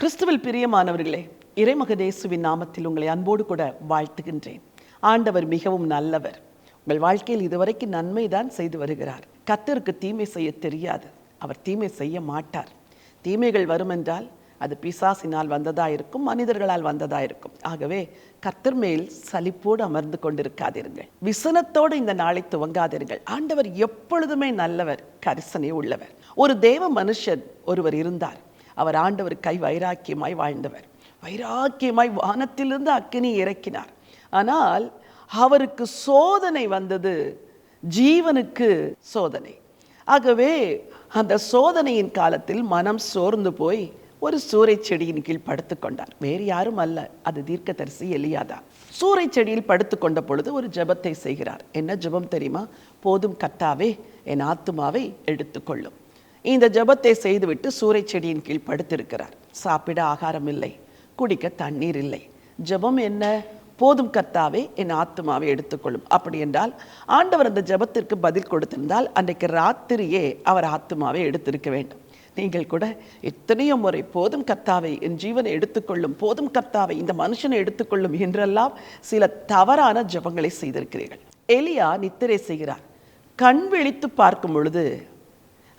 கிறிஸ்துவில் பிரியமானவர்களே இறைமகதேசுவின் நாமத்தில் உங்களை அன்போடு கூட வாழ்த்துகின்றேன். ஆண்டவர் மிகவும் நல்லவர். உங்கள் வாழ்க்கையில் இதுவரைக்கும் நன்மை தான் செய்து வருகிறார். கத்தருக்கு தீமை செய்ய தெரியாது. அவர் தீமை செய்ய மாட்டார். தீமைகள் வருமென்றால் அது பிசாசினால் வந்ததா இருக்கும் மனிதர்களால் வந்ததாக இருக்கும் ஆகவே கத்தர் மேல் சலிப்போடு அமர்ந்து கொண்டிருக்காதிருங்கள் விசனத்தோடு இந்த நாளை துவங்காதிருங்கள் ஆண்டவர் எப்பொழுதுமே நல்லவர் கரிசனை உள்ளவர். ஒரு தேவ மனுஷன் ஒருவர் இருந்தார். அவர் ஆண்டவர் கை வைராக்கியமாய் வாழ்ந்தவர். வைராக்கியமாய் வானத்திலிருந்து அக்கினி இறக்கினார். ஆனால் அவருக்கு சோதனை வந்தது. ஜீவனுக்கு சோதனை. ஆகவே அந்த சோதனையின் காலத்தில் மனம் சோர்ந்து போய் ஒரு சூறை செடியின் கீழ் படுத்துக்கொண்டார் வேறு யாரும் அல்ல. அது தீர்க்கதரிசி எலியாதான் சூறை செடியில் படுத்துக்கொண்ட பொழுது ஒரு ஜெபத்தை செய்கிறார். என்ன ஜெபம் தெரியுமா? போதும் கத்தாவே என் ஆத்துமாவை எடுத்துக்கொள்ளும். இந்த ஜெபத்தை செய்துவிட்டு சூறை செடியின் கீழ் படுத்திருக்கிறார். சாப்பிட ஆகாரம் இல்லை குடிக்க தண்ணீர் இல்லை. ஜெபம் என்ன? போதும் கர்த்தாவே என் ஆத்துமாவை எடுத்துக்கொள்ளும். அப்படி என்றால் ஆண்டவர் அந்த ஜெபத்திற்கு பதில் கொடுத்திருந்தால் அன்றைக்கு ராத்திரியே அவர் ஆத்மாவை எடுத்திருக்க வேண்டும். நீங்கள் கூட எத்தனையோ முறை போதும் கர்த்தாவை என் ஜீவனை எடுத்துக்கொள்ளும் போதும் கர்த்தாவை இந்த மனுஷனை எடுத்துக்கொள்ளும் என்றெல்லாம் சில தவறான ஜெபங்களை செய்திருக்கிறீர்கள். எலியா நித்திரை செய்கிறார். கண் விழித்து பார்க்கும் பொழுது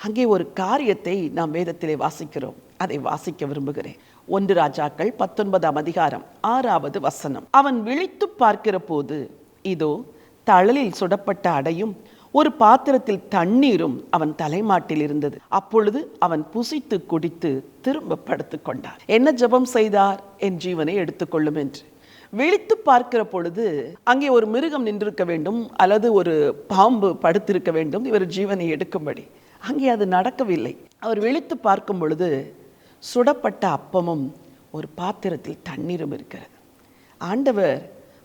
அங்கே ஒரு காரியத்தை நாம் வேதத்திலே வாசிக்கிறோம். அதை வாசிக்க விரும்புகிறேன். ஒன்று ராஜாக்கள் பத்தொன்பதாம் அதிகாரம் ஆறாவது வசனம். அவன் விழித்து பார்க்கிற போது இதோ தழலில் சுடப்பட்ட அடையும் ஒரு பாத்திரத்தில் தண்ணீரும் அவன் தலைமாட்டில் இருந்தது. அப்பொழுது அவன் புசித்து குடித்து திரும்ப படுத்துக் கொண்டார் என்ன ஜெபம் செய்தார்? என் ஜீவனை எடுத்துக்கொள்ளும் என்று. விழித்து பார்க்கிற பொழுது அங்கே ஒரு மிருகம் நின்றிருக்க வேண்டும் அல்லது ஒரு பாம்பு படுத்திருக்க வேண்டும் இவர் ஜீவனை எடுக்கும்படி. அங்கே அது நடக்கவில்லை. அவர் விழித்து பார்க்கும் பொழுது சுடப்பட்ட அப்பமும் ஒரு பாத்திரத்தில் தண்ணீரும் இருக்கிறது. ஆண்டவர்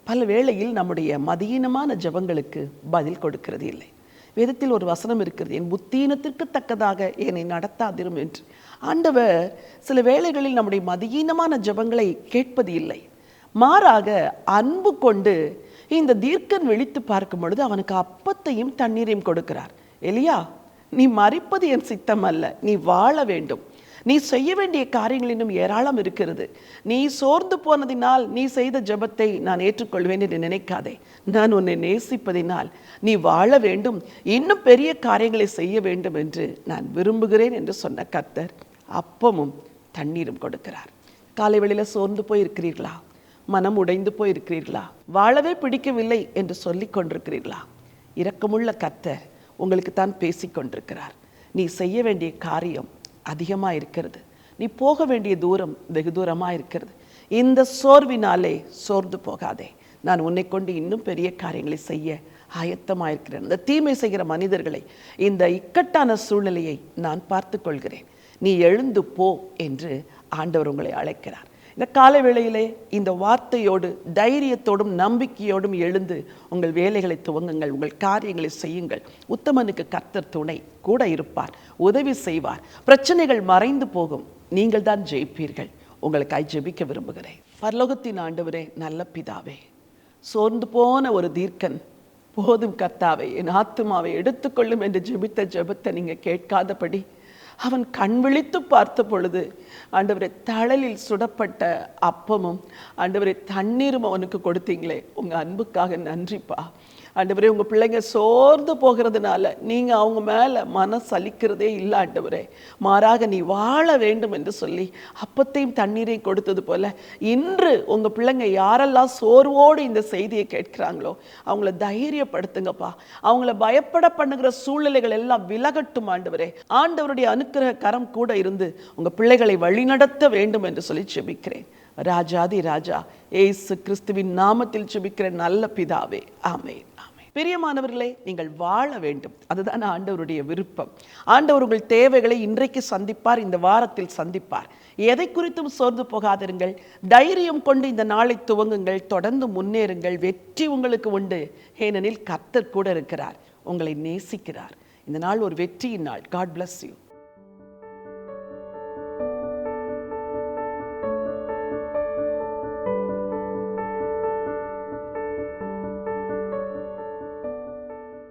பல வேளையில் நம்முடைய மதியீனமான ஜெபங்களுக்கு பதில் கொடுக்கிறது இல்லை. வேதத்தில் ஒரு வசனம் இருக்கிறது என் புத்தீனத்திற்கு தக்கதாக என்னை நடத்தாதிரும் என்று. ஆண்டவர் சில வேளைகளில் நம்முடைய மதியீனமான ஜெபங்களை கேட்பது இல்லை. மாறாக அன்பு கொண்டு இந்த தீர்க்கன் விழித்து பார்க்கும் பொழுது அவனுக்கு அப்பத்தையும் தண்ணீரையும் கொடுக்கிறார். எலியா நீ மறிப்பது என் சித்தம் அல்ல நீ வாழ வேண்டும். நீ செய்ய வேண்டிய காரியங்கள் இன்னும் ஏராளம் இருக்கிறது. நீ சோர்ந்து போனதினால் நீ செய்த ஜெபத்தை நான் ஏற்றுக்கொள்வேன் என்று நினைக்காதே. நான் உன்னை நேசிப்பதினால் நீ வாழ வேண்டும். இன்னும் பெரிய காரியங்களை செய்ய வேண்டும் என்று நான் விரும்புகிறேன் என்று சொன்ன கர்த்தர் அப்பமும் தண்ணீரும் கொடுக்கிறார். காலை வெளியில் சோர்ந்து போய் இருக்கிறீர்களா மனம் உடைந்து போய் இருக்கிறீர்களா வாழவே பிடிக்கவில்லை என்று சொல்லி கொண்டிருக்கிறீர்களா? இரக்கமுள்ள கர்த்தர் உங்களுக்கு தான் பேசிக் கொண்டிருக்கிறார் நீ செய்ய வேண்டிய காரியம் அதிகமாக இருக்கிறது நீ போக வேண்டிய தூரம் வெகு தூரமாக இருக்கிறது இந்த சோர்வினாலே சோர்ந்து போகாதே. நான் உன்னை கொண்டு இன்னும் பெரிய காரியங்களை செய்ய ஆயத்தமாக இருக்கிறேன் இந்த தீமை செய்கிற மனிதர்களை இந்த இக்கட்டான சூழ்நிலையை நான் பார்த்து கொள்கிறேன் நீ எழுந்து போ என்று ஆண்டவர் உங்களை அழைக்கிறார். இந்த காலை வேளையிலே இந்த வார்த்தையோடு தைரியத்தோடும் நம்பிக்கையோடும் எழுந்து உங்கள் வேலைகளை துவங்குங்கள் உங்கள் காரியங்களை செய்யுங்கள். உத்தமனுக்கு கர்த்தர் துணை கூட இருப்பார் உதவி செய்வார். பிரச்சனைகள் மறைந்து போகும். நீங்கள் தான் ஜெயிப்பீர்கள். உங்களுக்காய் ஜெபிக்க விரும்புகிறேன். பரலோகத்தின் ஆண்டவரே நல்ல பிதாவே சோர்ந்து போன ஒரு தீர்க்கன் போதும் கர்த்தாவை என் ஆத்துமாவை எடுத்துக்கொள்ளும் என்று ஜெபித்த ஜெபத்தை நீங்கள் கேட்காதபடி அவன் கண் விழித்து பார்த்த பொழுது ஆண்டவரை தழலில் சுடப்பட்ட அப்பமும் ஆண்டவரை தண்ணீரும் அவனுக்கு கொடுத்தீங்களே. உங்கள் அன்புக்காக நன்றிப்பா. ஆண்டவரே உங்கள் பிள்ளைங்க சோர்ந்து போகிறதுனால நீங்கள் அவங்க மேலே மனம் சலிக்கிறதே இல்லை ஆண்டவரே. மாறாக நீ வாழ வேண்டும் என்று சொல்லி அப்பத்தையும் தண்ணீரையும் கொடுத்தது போல இன்று உங்கள் பிள்ளைங்க யாரெல்லாம் சோர்வோடு இந்த செய்தியை கேட்கிறாங்களோ அவங்கள தைரியப்படுத்துங்கப்பா. அவங்கள பயப்பட பண்ணுகிற சூழ்நிலைகள் எல்லாம் விலகட்டும் ஆண்டவரே. ஆண்டவருடைய அனுக்கிரக கரம் கூட இருந்து உங்கள் பிள்ளைகளை வழிநடத்த வேண்டும் என்று சொல்லி செபிக்கிறேன். ராஜாதி ராஜா ஏசு கிறிஸ்துவின் நாமத்தில் சுபிக்கிற நல்ல பிதாவே. ஆமே பிரியமானவர்களே நீங்கள் வாழ வேண்டும். அதுதான் ஆண்டவருடைய விருப்பம். ஆண்டவர் உங்கள் தேவைகளை இன்றைக்கு சந்திப்பார் இந்த வாரத்தில் சந்திப்பார். எதை குறித்தும் சோர்ந்து போகாதிருங்கள். தைரியம் கொண்டு இந்த நாளை துவங்குங்கள். தொடர்ந்து முன்னேறுங்கள். வெற்றி உங்களுக்கு உண்டு. ஏனெனில் கர்த்தர் கூட இருக்கிறார். உங்களை நேசிக்கிறார். இந்த நாள் ஒரு வெற்றியின் நாள். God bless you